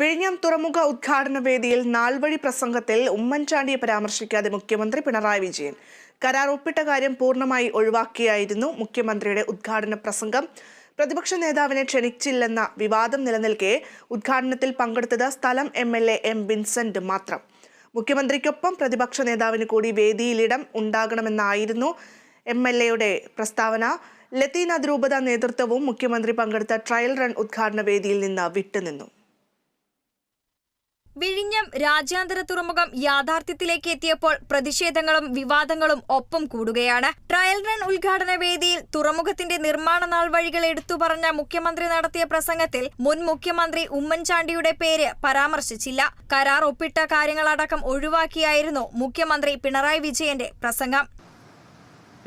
വിഴിഞ്ഞം തുറമുഖ ഉദ്ഘാടന വേദിയിൽ നാൾവഴി പ്രസംഗത്തിൽ ഉമ്മൻചാണ്ടിയെ പരാമർശിക്കാതെ മുഖ്യമന്ത്രി പിണറായി വിജയൻ. കരാർ ഒപ്പിട്ട കാര്യം പൂർണമായി ഒഴിവാക്കിയായിരുന്നു മുഖ്യമന്ത്രിയുടെ ഉദ്ഘാടന പ്രസംഗം. പ്രതിപക്ഷ നേതാവിനെ ക്ഷണിച്ചില്ലെന്ന വിവാദം നിലനിൽക്കെ ഉദ്ഘാടനത്തിൽ പങ്കെടുത്തത് സ്ഥലം M L A M Vincent മാത്രം. മുഖ്യമന്ത്രിക്കൊപ്പം പ്രതിപക്ഷ നേതാവിന് കൂടി വേദിയിലിടം ഉണ്ടാകണമെന്നായിരുന്നു എം എൽ എയുടെ പ്രസ്താവന. ലത്തീൻ അതിരൂപത നേതൃത്വവും മുഖ്യമന്ത്രി പങ്കെടുത്ത ട്രയൽ റൺ ഉദ്ഘാടന വേദിയിൽ നിന്ന് വിട്ടുനിന്നു. വിഴിഞ്ഞം രാജ്യാന്തര തുറമുഖം യാഥാർത്ഥ്യത്തിലേക്ക് എത്തിയപ്പോൾ പ്രതിഷേധങ്ങളും വിവാദങ്ങളും ഒപ്പം കൂടുകയാണ്. ട്രയൽ റൺ ഉദ്ഘാടന വേദിയിൽ തുറമുഖത്തിന്റെ നിർമ്മാണ നാൾ വഴികൾ എടുത്തു പറഞ്ഞ മുഖ്യമന്ത്രി നടത്തിയ പ്രസംഗത്തിൽ മുൻ മുഖ്യമന്ത്രി ഉമ്മൻചാണ്ടിയുടെ പേര് പരാമർശിച്ചില്ല. കരാർ ഒപ്പിട്ട കാര്യങ്ങളടക്കം ഒഴിവാക്കിയായിരുന്നു മുഖ്യമന്ത്രി പിണറായി വിജയന്റെ പ്രസംഗം.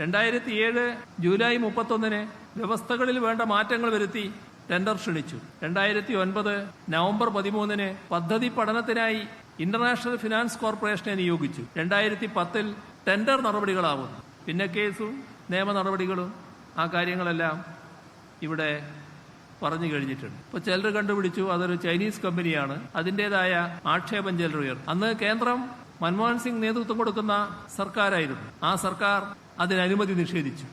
രണ്ടായിരത്തി ഏഴ് ജൂലൈ മുപ്പത്തൊന്നിന് വ്യവസ്ഥകളിൽ വേണ്ട മാറ്റങ്ങൾ വരുത്തി ടെൻഡർ ക്ഷണിച്ചു. രണ്ടായിരത്തി ഒൻപത് നവംബർ പതിമൂന്നിന് പദ്ധതി പഠനത്തിനായി ഇന്റർനാഷണൽ ഫിനാൻസ് കോർപ്പറേഷനെ നിയോഗിച്ചു. രണ്ടായിരത്തി പത്തിൽ ടെൻഡർ നടപടികളാവുന്നു. പിന്നെ കേസും നിയമ നടപടികളും ആ കാര്യങ്ങളെല്ലാം ഇവിടെ പറഞ്ഞു കഴിഞ്ഞിട്ടുണ്ട്. ഇപ്പൊ ചിലർ കണ്ടുപിടിച്ചു അതൊരു ചൈനീസ് കമ്പനിയാണ്. അതിന്റെതായ ആക്ഷേപം ചിലർ ഉയർന്നു അന്ന് കേന്ദ്രം മൻമോഹൻ സിംഗ് നേതൃത്വം കൊടുക്കുന്ന സർക്കാരായിരുന്നു. ആ സർക്കാർ അതിന് അനുമതി നിഷേധിച്ചു.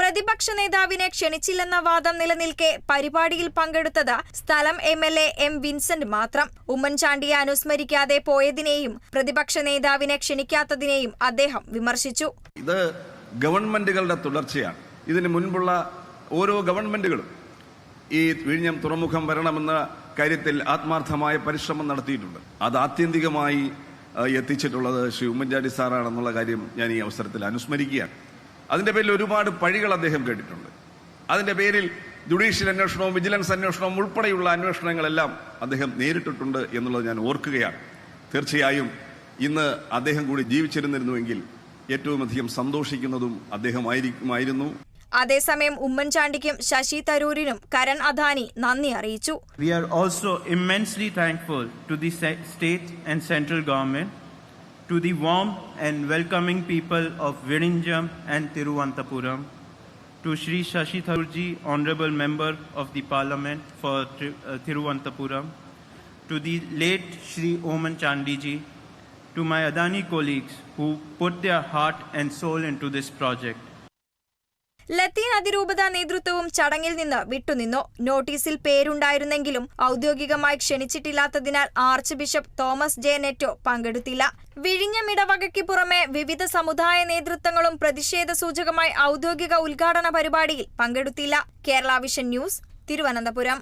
പ്രതിപക്ഷ നേതാവിനെ ക്ഷണിച്ചില്ലെന്ന വാദം നിലനിൽക്കെ പരിപാടിയിൽ പങ്കെടുത്തത് സ്ഥലം M L A M Vincent മാത്രം. ഉമ്മൻചാണ്ടിയെ അനുസ്മരിക്കാതെ പോയതിനെയും പ്രതിപക്ഷ നേതാവിനെ ക്ഷണിക്കാത്തതിനെയും അദ്ദേഹം വിമർശിച്ചു. ഇത് ഗവൺമെന്റുകളുടെ തുടർച്ചയാണ്. ഇതിനു മുൻപുള്ള ഓരോ ഗവൺമെന്റുകളും ഈ വിഴിഞ്ഞം തുറമുഖം വരണമെന്ന കാര്യത്തിൽ ആത്മാർത്ഥമായ പരിശ്രമം നടത്തിയിട്ടുണ്ട്. അത് ആത്യന്തികമായി എത്തിച്ചിട്ടുള്ളത് ശ്രീ ഉമ്മൻചാണ്ടി സാറാണെന്നുള്ള കാര്യം ഞാൻ ഈ അവസരത്തിൽ അനുസ്മരിക്കുകയാണ്. അതിന്റെ പേരിൽ ഒരുപാട് പഴികൾ അദ്ദേഹം കേട്ടിട്ടുണ്ട്. അതിന്റെ പേരിൽ ജുഡീഷ്യൽ അന്വേഷണവും വിജിലൻസ് അന്വേഷണവും ഉൾപ്പെടെയുള്ള അന്വേഷണങ്ങളെല്ലാം അദ്ദേഹം നേരിട്ടിട്ടുണ്ട് എന്നുള്ളത് ഞാൻ ഓർക്കുകയാണ്. തീർച്ചയായും ഇന്ന് അദ്ദേഹം കൂടി ജീവിച്ചിരുന്നിരുന്നുവെങ്കിൽ ഏറ്റവും അധികം സന്തോഷിക്കുന്നതും അദ്ദേഹമായിരിക്കുമായിരുന്നു. അതേസമയം ഉമ്മൻചാണ്ടിക്കും ശശി തരൂരിനും കരൺ അദാനി നന്ദി അറിയിച്ചു. We are also immensely thankful to the state and central government government, to the warm and welcoming people of Virinjam and Tiruvantapuram, to Sri Shashi Tharoorji, Honorable Member of the Parliament for Tri- uh, to the late Sri Oman Chandiji, to my Adani colleagues who put their heart and soul into this project. ലത്തീൻ അതിരൂപത നേതൃത്വവും ചടങ്ങിൽ നിന്ന് വിട്ടുനിന്നു. നോട്ടീസിൽ പേരുണ്ടായിരുന്നെങ്കിലും ഔദ്യോഗികമായി ക്ഷണിച്ചിട്ടില്ലാത്തതിനാൽ archbishop Thomas J Netto പങ്കെടുത്തില്ല. വിഴിഞ്ഞം ഇടവകയ്ക്ക് പുറമെ വിവിധ സമുദായ നേതൃത്വങ്ങളും പ്രതിഷേധ സൂചകമായി ഔദ്യോഗിക ഉദ്ഘാടന പരിപാടിയിൽ പങ്കെടുത്തില്ല. Kerala vision news Thiruvananthapuram.